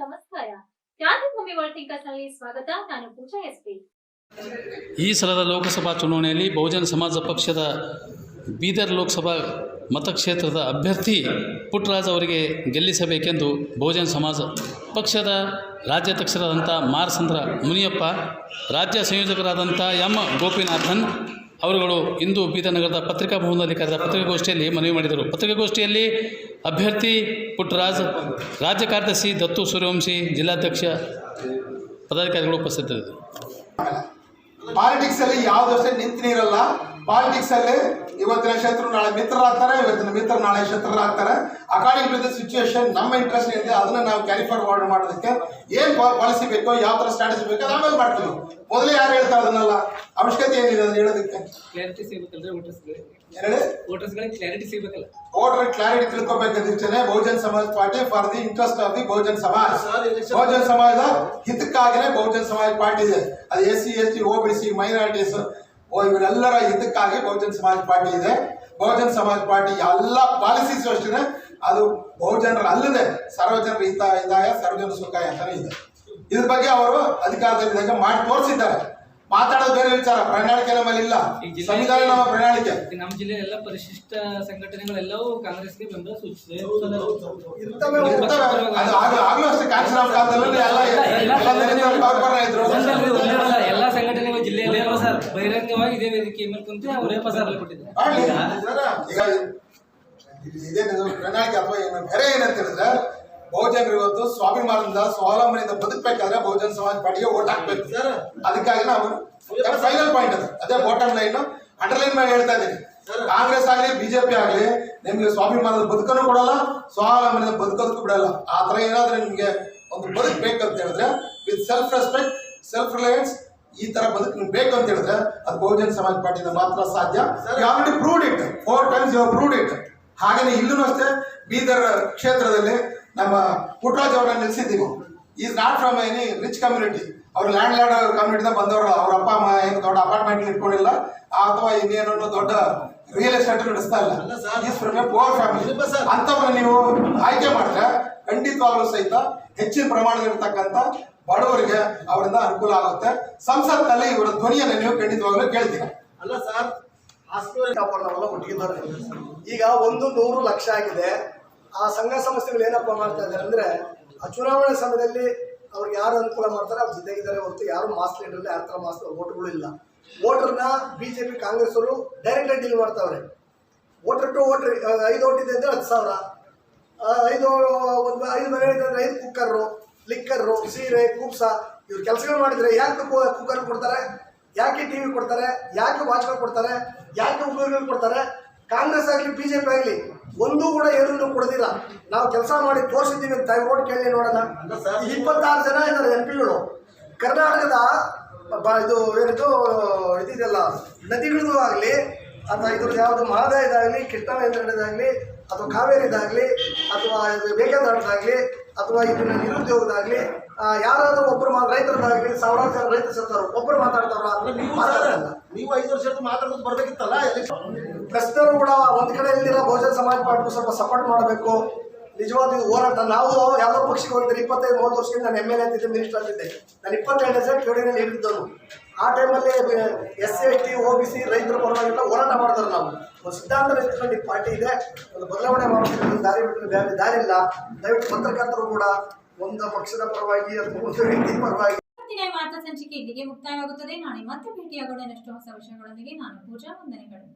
ನಮಸ್ಕಾರ. ಈ ಸಲದ ಲೋಕಸಭಾ ಚುನಾವಣೆಯಲ್ಲಿ ಬಹುಜನ ಸಮಾಜ ಪಕ್ಷದ ಬೀದರ್ ಲೋಕಸಭಾ ಮತಕ್ಷೇತ್ರದ ಅಭ್ಯರ್ಥಿ ಪುಟ್ಟರಾಜ್ ಅವರಿಗೆ ಗೆಲ್ಲಿಸಬೇಕೆಂದು ಬಹುಜನ ಸಮಾಜ ಪಕ್ಷದ ರಾಜ್ಯಾಧ್ಯಕ್ಷರಾದಂಥ ಮಾರಸಂದ್ರ ಮುನಿಯಪ್ಪ, ರಾಜ್ಯ ಸಂಯೋಜಕರಾದಂಥ ಎಂ ಗೋಪಿನಾಥನ್ ಅವರುಗಳು ಇಂದು ಬೀದರ್ ನಗರದ ಪತ್ರಿಕಾ ಭವನದಲ್ಲಿ ಕರೆದ ಪತ್ರಿಕಾಗೋಷ್ಠಿಯಲ್ಲಿ ಮನವಿ ಮಾಡಿದರು. ಪತ್ರಿಕಾಗೋಷ್ಠಿಯಲ್ಲಿ ಅಭ್ಯರ್ಥಿ ಪುಟ್ಟರಾಜ್ ರಾಜ್ಯ ಕಾರ್ಯದರ್ಶಿ ದತ್ತು ಸೂರ್ಯವಂಶಿ ಜಿಲ್ಲಾಧ್ಯಕ್ಷ ಪದಾಧಿಕಾರಿಗಳು ಉಪಸ್ಥಿತರಿದ್ದರು. ಪಾಲಿಟಿಕ್ಸ್ ಅಲ್ಲಿ ಯಾವ್ದಷ್ಟೇ ನಿಂತು ನೀರಲ್ಲ ಪಾಲಿಟಿಕ್ಸ್ ಅಲ್ಲಿ ಇವತ್ತಿನ ಶತ್ರು ನಾಳೆ ಮಿತ್ರರಾಗ್ತಾರೆ ಇವತ್ತಿನ ಮಿತ್ರ ನಾಳೆ ಶತ್ರುರಾಗ್ತಾರೆ. ಅಕಾರ್ಡಿಂಗ್ ಟು ದ ಸಿಚುವೇಶನ್ ನಮ್ಮ ಇಂಟ್ರೆಸ್ಟ್ ಏನಿದೆ ಅದನ್ನ ನಾವು ಕ್ಯಾರಿ ಫಾರ್ವರ್ಡ್ ಮಾಡೋದಕ್ಕೆ ಏನ್ ಪಾಲಿಸಿ ಬೇಕೋ ಯಾವ ತರ ಸ್ಟ್ರಾಟಜಿ ಬೇಕು ಅದು ಆಮೇಲೆ ಮಾಡ್ತೀವಿ ಮೊದಲೇ ಯಾರು ಹೇಳ್ತಾರೆ ಅದನ್ನೆಲ್ಲ? ಅವಶ್ಯಕತೆ ಏನಿದೆ ಅದನ್ನ ಹೇಳೋದಕ್ಕೆ? ಹೇಳಿ ವೋಟರ್ಸ್ಗಳಿಗೆ ಕ್ಲಾರಿಟಿ ಸಿಗ್ಬೇಕಲ್ಲ. Voter clarity ತಿಳ್ಕೊಬೇಕಂದಿಷ್ಟೇ Bahujan Samaj party for the interest of the Bahujan Samaj. Bahujan ಸಮಾಜದ ಹಿತಕ್ಕಾಗಿನೇ ಬಹುಜನ್ ಸಮಾಜ ಪಾರ್ಟಿ ಇದೆ. ಅದು S C S T O B C minorities ಇವರೆಲ್ಲರ ಹಿತಕ್ಕಾಗಿ ಬಹುಜನ್ ಸಮಾಜ್ ಪಾರ್ಟಿ ಇದೆ. ಬಹುಜನ್ ಸಮಾಜ್ ಪಾರ್ಟಿ ಎಲ್ಲ ಪಾಲಿಸೀಸ್ ಅಷ್ಟೇ ಅದು ಬಹುಜನರ ಅಲ್ಲದೆ ಸರ್ವಜನರ ಹಿತ ಇದಾಯ ಸರ್ವಜನ ಸುಖಾಯ ಅಂತಾನೆ ಇದೆ. ಇದ್ರ ಬಗ್ಗೆ ಅವರು ಅಧಿಕಾರದಲ್ಲಿದ್ದಾಗ ಮಾಡಿ ತೋರಿಸಿದ್ದಾರೆ. ಮಾತಾಡೋದು ಬೇರೆ ವಿಚಾರ. ಪ್ರಣಾಳಿಕೆ ನಮ್ಮಲ್ಲಿ ಇಲ್ಲ. ಸಂವಿಧಾನ ನಮ್ಮ ಪ್ರಣಾಳಿಕೆ. ನಮ್ಮ ಜಿಲ್ಲೆ ಎಲ್ಲ ಪರಿಶಿಷ್ಟ ಸಂಘಟನೆಗಳೆಲ್ಲವೂ ಕಾಂಗ್ರೆಸ್ಗೆ ಬೆಂಬಲ ಸೂಚಿಸಿದೆ. ಆಗ್ಲೂ ಅಷ್ಟೇ ಎಲ್ಲ ಸಂಘಟನೆಗಳು ಜಿಲ್ಲೆಯಲ್ಲಿ ಸರ್? ಬಹಿರಂಗವಾಗಿ ಇದೇ ವೇದಿಕೆ ಮೇಲೆ ಕುಂತು ಅವರೇ ಪಸಾರಲ್ಲಿ ಕೊಟ್ಟಿದ್ದಾರೆ ಪ್ರಣಾಳಿಕೆ ಅಥವಾ ಏನು? ಬೇರೆ ಏನಂತ ಹೇಳಿದ್ರೆ ಬಹುಜನರು ಇವತ್ತು ಸ್ವಾಭಿಮಾನದಿಂದ ಸ್ವಾವಲಂಬನೆಯಿಂದ ಬದುಕಬೇಕಾದ್ರೆ ಬಹುಜನ ಸಮಾಜ ಪಾರ್ಟಿಗೆ ಓಟ್ ಹಾಕ್ಬೇಕು. ಅದಕ್ಕಾಗಿ ನಾವು ಫೈನಲ್ ಪಾಯಿಂಟ್ ಅದು. ಅದೇ ಬಾಟಮ್ ಲೈನ್ ಅಂಡರ್ಲೈನ್ ಮಾಡಿ ಹೇಳ್ತಾ ಇದ್ದೀನಿ. ಕಾಂಗ್ರೆಸ್ ಆಗಲಿ ಬಿಜೆಪಿ ಆಗಲಿ ನಿಮ್ಗೆ ಸ್ವಾಭಿಮಾನದ ಬದುಕನ್ನು ಕೊಡಲ್ಲ ಸ್ವಾವಲಂಬನೆಯಿಂದ ಬದುಕೋದಕ್ಕೂ ಬಿಡಲ್ಲ. ಆ ಥರ ಏನಾದ್ರೆ ನಿಮ್ಗೆ ಒಂದು ಬದುಕು ಬೇಕಂತ ಹೇಳಿದ್ರೆ with self respect self reliance ಈ ತರ ಬದುಕು ನಿಮ್ಗೆ ಬೇಕು ಅಂತ ಹೇಳಿದ್ರೆ ಅದು ಬಹುಜನ ಸಮಾಜ ಪಾರ್ಟಿಯಿಂದ ಮಾತ್ರ ಸಾಧ್ಯ. Already proved it four times you proved it ಹಾಗೇನೆ ಇಲ್ಲೂ ಅಷ್ಟೇ ಬೀದರ್ ಕ್ಷೇತ್ರದಲ್ಲಿ ನಮ್ಮ ಪುಟ್ರಾಜ್ ಅವರನ್ನ ನಿಲ್ಲಿಸಿದ್ದೀವಿ is not from any rich community ಅವ್ರು ಲ್ಯಾಂಡ್ ಲ್ಯಾಂಡ್ ಕಮ್ಯುನಿಟಿದ ಬಂದವರು ಅವ್ರ ಅಪ್ಪ ಅಮ್ಮ ಏನು ದೊಡ್ಡ ಅಪಾರ್ಟ್ಮೆಂಟ್ ಇಟ್ಕೊಂಡಿಲ್ಲ. ಅಥವಾ ಇನ್ನೇನು ದೊಡ್ಡ ರಿಯಲ್ ಎಸ್ಟೇಟ್ ನಡೆಸ್ತಾ ಇಲ್ಲ. Is from a poor family ಅಂಥವ್ರನ್ನ ನೀವು ಆಯ್ಕೆ ಮಾಡಿದ್ರೆ ಖಂಡಿತವಾಗ್ಲೂ ಸಹಿತ ಹೆಚ್ಚಿನ ಪ್ರಮಾಣದಲ್ಲಿರ್ತಕ್ಕಂಥ ಬಡವರಿಗೆ ಅವರಿಂದ ಅನುಕೂಲ ಆಗುತ್ತೆ. ಸಂಸತ್ನಲ್ಲಿ ಇವರ ಧ್ವನಿಯನ್ನು ನೀವು ಖಂಡಿತವಾಗ್ಲೂ ಕೇಳ್ತೀರಾ. ಅಲ್ಲ ಸರ್ ಆಸ್ತಿ ಒಟ್ಟಿಗೆ ಒಟ್ಟಿಗಿದ್ದಾರೆ ಈಗ ಒಂದು ನೂರು ಲಕ್ಷ ಆಗಿದೆ. ಆ ಸಂಘ ಸಂಸ್ಥೆಗಳು ಏನಪ್ಪ ಮಾಡ್ತಾ ಇದ್ದಾರೆ ಅಂದ್ರೆ, ಆ ಚುನಾವಣೆ ಸಮಯದಲ್ಲಿ ಅವ್ರಿಗೆ ಯಾರು ಅನುಕೂಲ ಮಾಡ್ತಾರೆ ಅವ್ರ ಜೊತೆಗಿದ್ದಾರೆ ಹೊರತು ಯಾರು ಮಾಸ್ ಲೀಡರ್ ಯಾರ ಥರ ಮಾಸ್ ಓಟ್ಗಳು ಇಲ್ಲ. ವೋಟರ್ನ ಬಿ ಜೆ ಪಿ ಕಾಂಗ್ರೆಸ್ ಅವರು ಡೈರೆಕ್ಟಾಗಿ ಡೀಲ್ ಮಾಡ್ತಾವ್ರೆ. ವೋಟರ್ ಟು ವೋಟರ್ ಐದು ಓಟ್ ಇದೆ ಅಂದ್ರೆ ಹತ್ತು ಸಾವಿರ. ಐದು, ಒಂದು, ಐದು ಮನೆ ಅಂದ್ರೆ ಐದು ಕುಕ್ಕರು ಲಿಕ್ಕರು ಸೀರೆ, ಕೂಪ್ಸ, ಇವ್ರು ಕೆಲಸಗಳು ಮಾಡಿದ್ರೆ ಯಾಕೆ ಕುಕ್ಕರ್ ಕೊಡ್ತಾರೆ? ಯಾಕೆ ಟಿ ವಿ ಕೊಡ್ತಾರೆ? ಯಾಕೆ ವಾಚ್ಗಳು ಕೊಡ್ತಾರೆ? ಯಾಕೆ ಉಪಯೋಗಗಳು ಕೊಡ್ತಾರೆ? ಕಾಂಗ್ರೆಸ್ ಆಗಲಿ ಬಿ ಜೆ ಪಿ ಆಗಲಿ ಒಂದೂ ಕೂಡ ಏನನ್ನು ಕೊಡೋದಿಲ್ಲ. ನಾವು ಕೆಲಸ ಮಾಡಿ ತೋರಿಸಿದ್ದೀವಿ ಅಂತ ಓಟ್ ಕೇಳಿ ನೋಡೋಣ. ಇಪ್ಪತ್ತಾರು ಜನ ಇದ್ದಾರೆ ಎಂ ಪಿಗಳು. ಕರ್ನಾಟಕದ ಇದು ಏನಿದು ಇದಿದೆಲ್ಲ ನದಿಗಳದ್ದು ಆಗಲಿ ಅಥವಾ ಇದ್ರದ್ದು ಯಾವುದು ಮಹದಾಯದಾಗಲಿ ಕೃಷ್ಣವೇಂದ್ರದಾಗಲಿ ಅಥವಾ ಕಾವೇರಿದಾಗಲಿ ಅಥವಾ ಇದು ಬೇಕಾದಾಟದಾಗಲಿ ಅಥವಾ ಇದನ್ನ ನಿರುದ್ಯೋಗದಾಗಲಿ ಯಾರಾದರೂ ಒಬ್ಬರು ರೈತರದಾಗಲಿ ಸಾವಿರಾರು ಜನ ರೈತರು ಸತ್ತವರು ಒಬ್ಬರು ಮಾತಾಡ್ತಾರ ಮಾತಾಡಲ್ಲ ನೀವು ಐದು ವರ್ಷ ಮಾತಾಡೋದು ಬರ್ಬೇಕಿತ್ತಲ್ಲ ಕಷ್ಟರು ಪ್ರಶ್ನೆರು ಕೂಡ ಒಂದ್ ಕಡೆ ಇಲ್ದಿರ ಬಹುಜನ ಸಮಾಜ ಪಾರ್ಟಿ ಸ್ವಲ್ಪ ಸಪೋರ್ಟ್ ಮಾಡಬೇಕು. ನಿಜವಾದ ಹೋರಾಟ. ನಾವು ಯಾವ ಪಕ್ಷಕ್ಕೆ ಹೋಗಿದ್ರೆ ಇಪ್ಪತ್ತೈದು, ಮೂವತ್ತು ವರ್ಷದಿಂದ ನಾನು ಎಂ ಎಲ್ ಎ ಅಂತಿದ್ದೆ ಮಿನಿಸ್ಟರ್ ಅಂತಿದ್ದೆ ನಾನು ಇಪ್ಪತ್ತೆರಡು ಹೆಸರು ಕೇಳಿನಲ್ಲಿ ಹೇಳಿದ್ದವರು ಆ ಟೈಮಲ್ಲಿ S S, T O B, C ರೈತರ ಪರವಾಗಿಲ್ಲ, ಹೋರಾಟ ಮಾಡಿದ್ರು ನಾವು. ಒಂದು ಸಿದ್ಧಾಂತ ರೈತರಲ್ಲಿ ಪಾರ್ಟಿ ಇದೆ. ಒಂದು ಬದಲಾವಣೆ ಮಾಡೋದಕ್ಕೆ ದಾರಿ ಬಿಟ್ಟರೆ ಬೇರೆ ದಾರಿ ಇಲ್ಲ. ದಯವಿಟ್ಟು ಪತ್ರಕರ್ತರು ಕೂಡ ಒಂದು ಪಕ್ಷದ ಪರವಾಗಿ ಒಂದು ವ್ಯಕ್ತಿ ಪರವಾಗಿ. ವಾರ್ತಾ ಸಂಚಿಕೆ ಇಲ್ಲಿಗೆ ಮುಕ್ತಾಯವಾಗುತ್ತದೆ. ನಾಳೆ ಮತ್ತೆ ಭೇಟಿಯಾಗೋಣ. ಹೊಸ ವಿಷಯಗಳೊಂದಿಗೆ ನಾನು ಪೂಜಾ ವಂದನೆಗಳು.